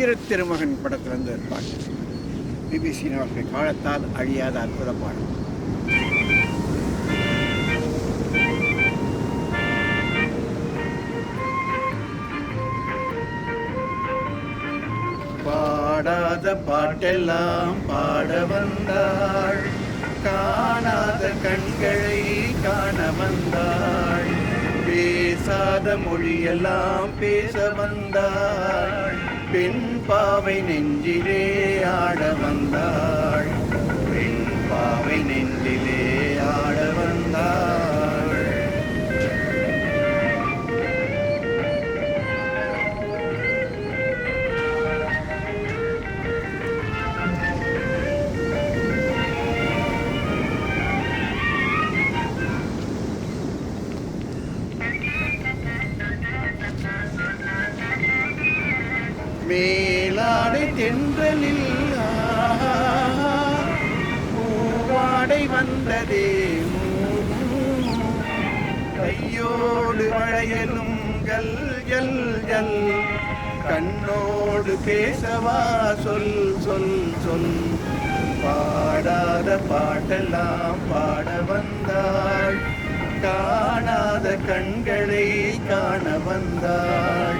வீரத்திருமகன் படத்திலிருந்து ஒரு பாட்டு பிபி சீனிவாசன் காலத்தால் அழியாத அற்புத பாடல். பாடாத பாட்டெல்லாம் பாட வந்தாள். காணாத கண்களை காண வந்தாள். பேசாத மொழியெல்லாம் பேச வந்தாள். பெண் பாவை நெஞ்சிலே ஆட வந்தாள். பெண் பாவை நெஞ்சிலே ஆட வந்தாள். மேலாடை தென்றலில் பூவாடை வந்ததே கையோடு வளையலும் கல் ஜல் ஜல் கண்ணோடு பேசவா சொல் சொல் சொல். பாடாத பாட்டெல்லாம் பாட வந்தாள். காணாத கண்களை காண வந்தாள்.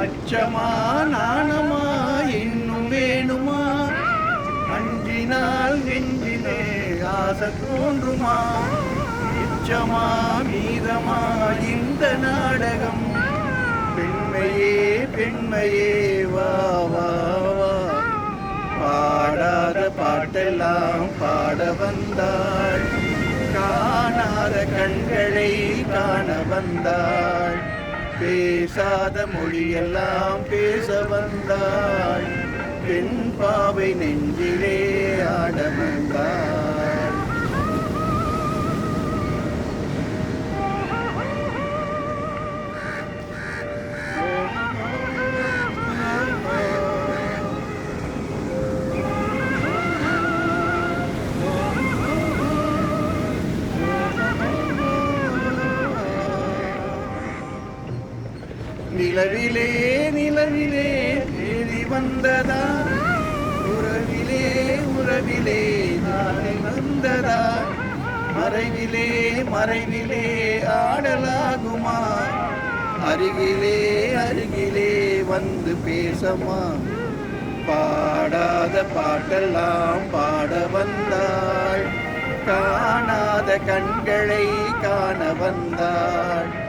அச்சமா நாணமா இன்னும் வேணுமா? அஞ்சினால் நெஞ்சினே ஆசை தோன்றுமா? இச்சமா மீதமா இந்த நாடகம்? பெண்மையே பெண்மையே வா வா வா. பாடாத பாட்டெல்லாம் பாட வந்தாள். காணாத கண்களை காண வந்தாள். பேசாத மொழியெல்லாம் பேச வந்தாய். பெண் பாவை நெஞ்சிலே ஆட வந்தாய். நிலவிலே நிலவிலே தேடி வந்ததா? உறவிலே உறவிலே நாளை வந்ததா? மறைவிலே மறைவிலே ஆடலாகுமா? அருகிலே அருகிலே வந்து பேசமா? பாடாத பாட்டெல்லாம் பாட வந்தாள். காணாத கண்களை காண வந்தாள்.